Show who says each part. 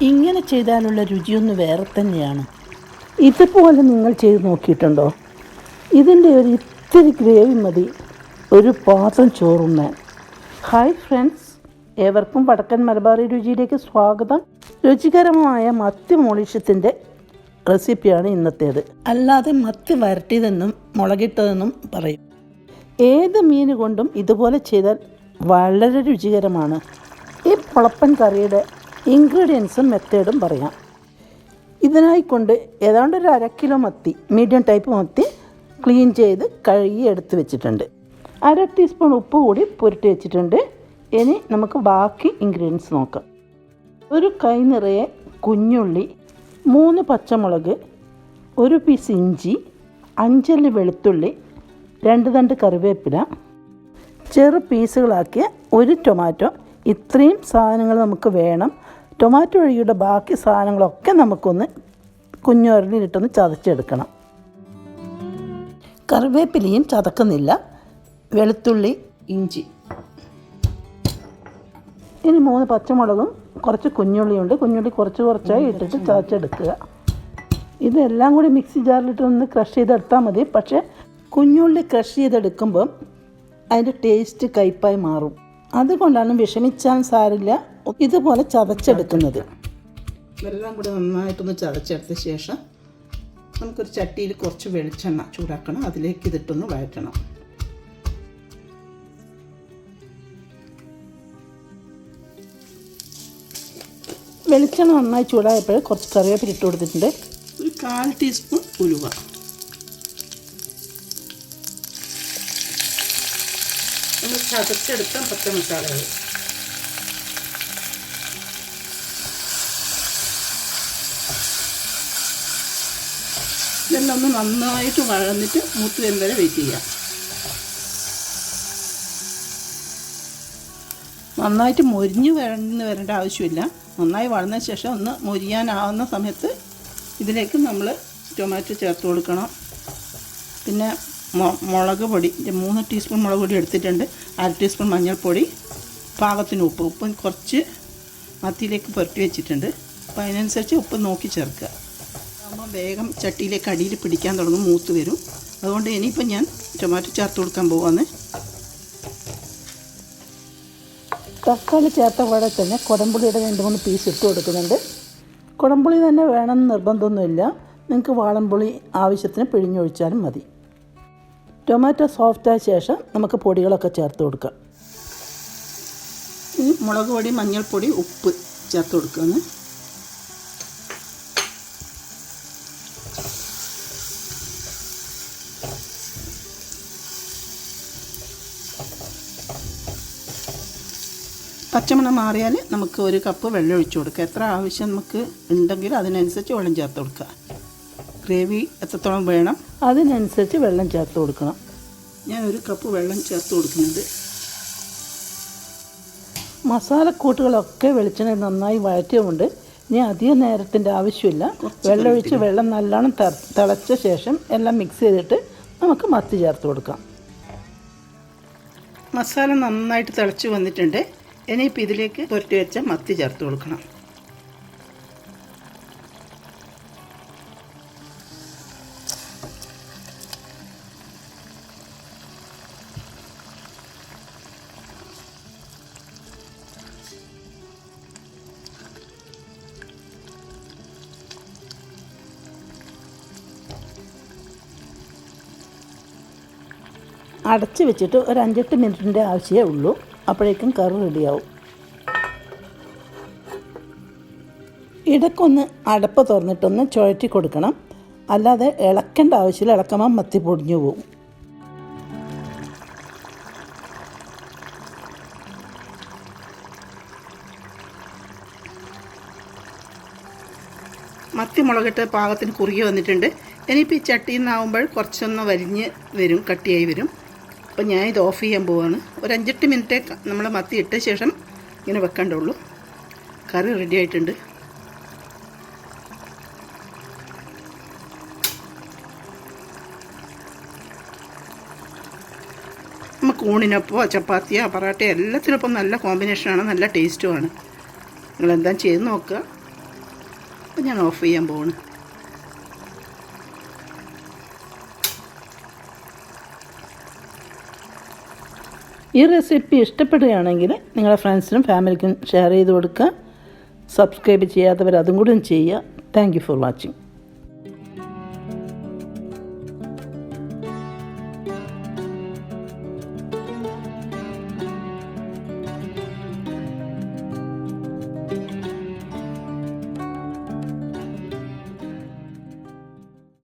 Speaker 1: ഇങ്ങനെ ചെയ്താലുള്ള രുചിയൊന്ന് വേറെ തന്നെയാണ്. ഇതുപോലെ നിങ്ങൾ ചെയ്ത് നോക്കിയിട്ടുണ്ടോ? ഇതിന്റെ ഒരു ഇത്തിരി ഗ്രേവി മതി. ഒരു പാത്രം ചോറുണ്ണാൻ. Hi friends. ഏവർക്കും വടക്കൻ മലബാറി രുചിയിലേക്ക് സ്വാഗതം. രുചികരമായ മത്തി മോളിഷ്യത്തിന്റെ റെസിപ്പിയാണ് ഇന്നത്തേത്. അല്ലാതെ മത്തി വരട്ടിയതെന്നും മുളകിട്ടതെന്നും പറയും. ഏത് മീൻ കൊണ്ടും ഇതുപോലെ ചെയ്താൽ വളരെ രുചികരമാണ്. ഈ പൊളപ്പൻ കറിയുടെ ഇൻഗ്രീഡിയൻസും മെത്തേഡും പറയാം. ഇതിനായി കൊണ്ട് ഏതാണ്ട് ഒരു അര കിലോ മത്തി മീഡിയം ടൈപ്പ് മത്തി ക്ലീൻ ചെയ്ത് കഴുകി എടുത്ത് വെച്ചിട്ടുണ്ട്. അര ടീസ്പൂൺ ഉപ്പ് കൂടി പുരട്ടി വെച്ചിട്ടുണ്ട്. ഇനി നമുക്ക് ബാക്കി ഇൻഗ്രീഡിയൻസ് നോക്കാം. ഒരു കൈ നിറയെ കുഞ്ഞുള്ളി മൂന്ന് പച്ചമുളക് ഒരു പീസ് ഇഞ്ചി അഞ്ചല്ലി വെളുത്തുള്ളി രണ്ട് തണ്ട് കറിവേപ്പില ചെറു പീസുകളാക്കിയ ഒരു ടൊമാറ്റോ. ഇത്രയും സാധനങ്ങൾ നമുക്ക് വേണം. ടൊമാറ്റോ ഒഴിയുടെ ബാക്കി സാധനങ്ങളൊക്കെ നമുക്കൊന്ന് കുഞ്ഞുരലിലിട്ടൊന്ന് ചതച്ചെടുക്കണം. കറിവേപ്പിലയും ചതക്കുന്നില്ല. വെളുത്തുള്ളി ഇഞ്ചി. ഇനി മൂന്ന് പച്ചമുളകും കുറച്ച് കുഞ്ഞുള്ളിയുണ്ട്. കുഞ്ഞുള്ളി കുറച്ച് കുറച്ചായി ഇട്ടിട്ട് ചതച്ചെടുക്കുക. ഇതെല്ലാം കൂടി മിക്സി ജാറിലിട്ട് ഒന്ന് ക്രഷ് ചെയ്തെടുത്താൽ മതി. പക്ഷേ കുഞ്ഞുള്ളി ക്രഷ് ചെയ്തെടുക്കുമ്പം അതിന്റെ ടേസ്റ്റ് കയ്പായി മാറും. അതുകൊണ്ടാണ് വിഷമിച്ചാൽ സാരില്ല ഇതുപോലെ ചതച്ചെടുക്കുന്നത്. ഇതെല്ലാം കൂടി നന്നായിട്ടൊന്ന് ചതച്ചെടുത്ത ശേഷം നമുക്കൊരു ചട്ടിയിൽ കുറച്ച് വെളിച്ചെണ്ണ ചൂടാക്കണം. അതിലേക്ക് ഇതിട്ടൊന്ന് വഴറ്റണം. വെളിച്ചെണ്ണ നന്നായി ചൂടായപ്പോൾ കുറച്ച് കറിവേപ്പില ഇട്ട് കൊടുത്തിട്ടുണ്ട്. ഒരു കാൽ ടീസ്പൂൺ ഉലുവ. നമ്മൾ ചതച്ചെടുത്ത പച്ചമസാലകൾ ഇതെല്ലാം ഒന്ന് നന്നായിട്ട് വഴന്നിട്ട് മൂത്ത് വരുന്ന വരെ വെയിറ്റ് ചെയ്യാം. നന്നായിട്ട് മൊരിഞ്ഞ് വരണ്ടെന്ന് വരേണ്ട ആവശ്യമില്ല. നന്നായി വളർന്ന ശേഷം ഒന്ന് മൊരിയാനാവുന്ന സമയത്ത് ഇതിലേക്ക് നമ്മൾ ടൊമാറ്റോ ചേർത്ത് കൊടുക്കണം. പിന്നെ മുളക് പൊടി മൂന്ന് ടീസ്പൂൺ മുളക് പൊടി എടുത്തിട്ടുണ്ട്. അര ടീസ്പൂൺ മഞ്ഞൾപ്പൊടി പാകത്തിന് ഉപ്പ്. ഉപ്പ് കുറച്ച് മത്തിയിലേക്ക് പുരട്ടി വെച്ചിട്ടുണ്ട്. അപ്പോൾ അതിനനുസരിച്ച് ഉപ്പ് നോക്കി ചേർക്കുക. വേഗം ചട്ടിയിലേക്ക് അടിയിൽ പിടിക്കാൻ തുടങ്ങും മൂത്ത് വരും. അതുകൊണ്ട് ഇനിയിപ്പം ഞാൻ ടൊമാറ്റോ ചേർത്ത് കൊടുക്കാൻ പോവാന്ന്. തക്കാളി ചേർത്ത കൂടെ തന്നെ കുടംപുളിയുടെ രണ്ട് മൂന്ന് പീസ് ഇട്ട് കൊടുക്കുന്നുണ്ട്. കുടംപുളി തന്നെ വേണമെന്ന് നിർബന്ധമൊന്നുമില്ല. നിങ്ങൾക്ക് വാളംപുളി ആവശ്യത്തിന് പിഴിഞ്ഞൊഴിച്ചാലും മതി. ടൊമാറ്റോ സോഫ്റ്റായ ശേഷം നമുക്ക് പൊടികളൊക്കെ ചേർത്ത് കൊടുക്കാം. ഇനി മുളക് പൊടി മഞ്ഞൾപ്പൊടി ഉപ്പ് ചേർത്ത് കൊടുക്കുകയാണ് പച്ചമണം മാറിയാൽ നമുക്ക് ഒരു കപ്പ് വെള്ളം ഒഴിച്ചു കൊടുക്കുക. എത്ര ആവശ്യം നമുക്ക് ഉണ്ടെങ്കിൽ അതിനനുസരിച്ച് വെള്ളം ചേർത്ത് കൊടുക്കുക. ഗ്രേവി എത്രത്തോളം വേണം അതിനനുസരിച്ച് വെള്ളം ചേർത്ത് കൊടുക്കണം. ഞാൻ ഒരു കപ്പ് വെള്ളം ചേർത്ത് കൊടുക്കുന്നുണ്ട്. മസാലക്കൂട്ടുകളൊക്കെ വെളിച്ചെണ്ണ നന്നായി വഴറ്റിയതുകൊണ്ട് ഇനി അധികം നേരത്തിന്റെ ആവശ്യമില്ല. വെള്ളമൊഴിച്ച് വെള്ളം നല്ലോണം തിളച്ച ശേഷം എല്ലാം മിക്സ് ചെയ്തിട്ട് നമുക്ക് മത്തി ചേർത്ത് കൊടുക്കാം. മസാല നന്നായിട്ട് തിളച്ച് വന്നിട്ടുണ്ട്. ഇനിയിപ്പോൾ ഇതിലേക്ക് പുരട്ടി വെച്ച മത്തി ചേർത്ത് കൊടുക്കണം. അടച്ച് വെച്ചിട്ട് ഒരു അഞ്ചെട്ട് മിനിറ്റിന്റെ ആവശ്യമേ ഉള്ളൂ. അപ്പോഴേക്കും കറി റെഡിയാവും. ഇടയ്ക്കൊന്ന് അടപ്പ് തുറന്നിട്ടൊന്ന് ചുഴറ്റി കൊടുക്കണം. അല്ലാതെ ഇളക്കേണ്ട ആവശ്യമില്ല. ഇളക്കുമ്പോൾ മത്തി പൊടിഞ്ഞു പോകും മത്തി മുളകിട്ട് പാകത്തിന് കുറുകി വന്നിട്ടുണ്ട്. ഇനിയിപ്പോൾ ഈ ചട്ടിയിൽ നിന്നാവുമ്പോൾ കുറച്ചൊന്ന് വരിഞ്ഞ് വരും കട്ടിയായി വരും. അപ്പോൾ ഞാൻ ഇത് ഓഫ് ചെയ്യാൻ പോവാണ്. ഒരു അഞ്ചെട്ട് മിനിറ്റ് നമ്മൾ മത്തി ഇട്ട ശേഷം ഇങ്ങനെ വെക്കേണ്ടുള്ളൂ കറി റെഡി ആയിട്ടുണ്ട്. നമുക്ക് ഊണിനൊപ്പമോ ചപ്പാത്തിയോ പൊറാട്ടയോ എല്ലാത്തിനൊപ്പം നല്ല കോമ്പിനേഷനാണ് നല്ല ടേസ്റ്റുമാണ് നിങ്ങളെന്താ ചെയ്ത് നോക്കുക.
Speaker 2: അപ്പം ഞാൻ ഓഫ് ചെയ്യാൻ പോവാണ്.
Speaker 1: ഈ റെസിപ്പി ഇഷ്ടപ്പെടുകയാണെങ്കിൽ നിങ്ങളുടെ ഫ്രണ്ട്സിനും ഫാമിലിക്കും ഷെയർ ചെയ്ത് കൊടുക്കുക. സബ്സ്ക്രൈബ് ചെയ്യാത്തവർ അതും കൂടെ ചെയ്യുക. Thank for watching